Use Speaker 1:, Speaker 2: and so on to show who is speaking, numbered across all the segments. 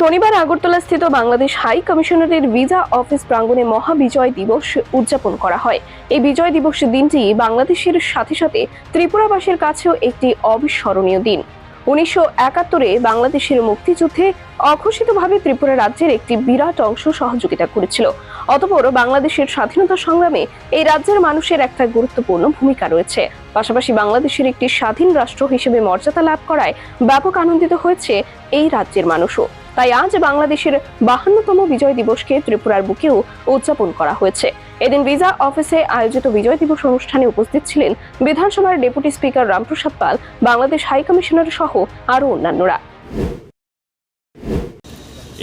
Speaker 1: শনিবার আগরতলা স্থিত বাংলাদেশ হাই কমিশনারের ভিসা অফিস প্রাঙ্গণে মহাবিজয় দিবস উদযাপন করা হয়। এই বিজয় দিবসের দিনটি বাংলাদেশের সাথে সাথে ত্রিপুরাবাসীর কাছেও একটি অবিস্মরণীয় দিন। উনিশশো একাত্তরে বাংলাদেশের মুক্তিযুদ্ধে অঘোষিতভাবে ত্রিপুরা রাজ্যের একটি বিরাট অংশ সহযোগিতা করেছিল। অতপর বাংলাদেশের স্বাধীনতা সংগ্রামে এই রাজ্যের মানুষের একটা গুরুত্বপূর্ণ ভূমিকা রয়েছে। পাশাপাশি বাংলাদেশের একটি স্বাধীন রাষ্ট্র হিসেবে মর্যাদা লাভ করায় ব্যাপক আনন্দিত হয়েছে এই রাজ্যের মানুষও। তাই আজ বাংলাদেশের বাহান্নতম বিজয় দিবসকে ত্রিপুরার বুকেও উদযাপন করা হয়েছে। এদিন ভিসা অফিসে আয়োজিত বিজয় দিবস অনুষ্ঠানে উপস্থিত ছিলেন বিধানসভার deputy speaker Ramprasad Pal, Bangladesh high commissioner সহ আরও অন্যান্যরা।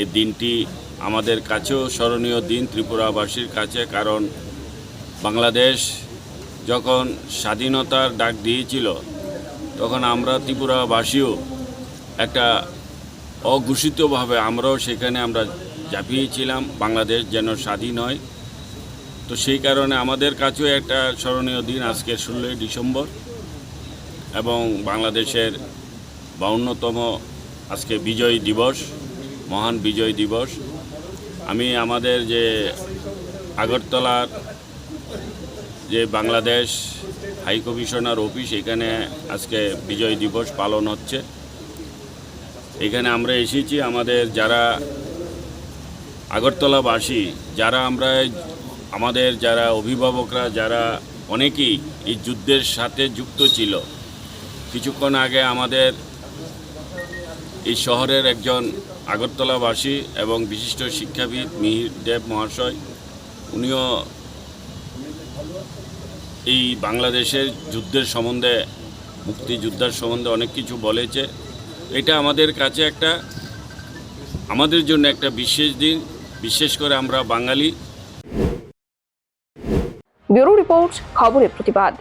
Speaker 2: এই দিনটি আমাদের কাছেও স্মরণীয় দিন ত্রিপুরাবাসীর কাছে, কারণ বাংলাদেশ যখন স্বাধীনতার ডাক দিয়েছিল, তখন আমরা ত্রিপুরাবাসীও একটা অঘোষিতভাবে আমরাও সেখানে আমরা ঝাঁপিয়েছিলাম বাংলাদেশ যেন স্বাধীন হয়। তো সেই কারণে আমাদের কাছেও একটা স্মরণীয় দিন আজকে ষোলোই ডিসেম্বর এবং বাংলাদেশের বাউন্নতম আজকে বিজয় দিবস, মহান বিজয় দিবস। আমি আমাদের যে আগরতলার যে বাংলাদেশ হাই কমিশনার অফিস, এখানে আজকে বিজয় দিবস পালন হচ্ছে। এখানে আমরা এসেছি আমাদের যারা আগরতলাবাসী, যারা আমরা আমাদের যারা অভিভাবকরা, যারা অনেকেই এই যুদ্ধের সাথে যুক্ত ছিল। কিছুক্ষণ আগে আমাদের এই শহরের একজন আগরতলাবাসী এবং বিশিষ্ট শিক্ষাবিদ মিহির দেব মহাশয়, উনিও এই বাংলাদেশের যুদ্ধের সম্বন্ধে, মুক্তিযোদ্ধার সম্বন্ধে অনেক কিছু বলেছে। এটা আমাদের কাছে একটা, আমাদের জন্য একটা বিশেষ দিন, বিশেষ করে আমরা বাঙালি।
Speaker 1: ব্যুরো রিপোর্ট, খবরের প্রতিবাদ।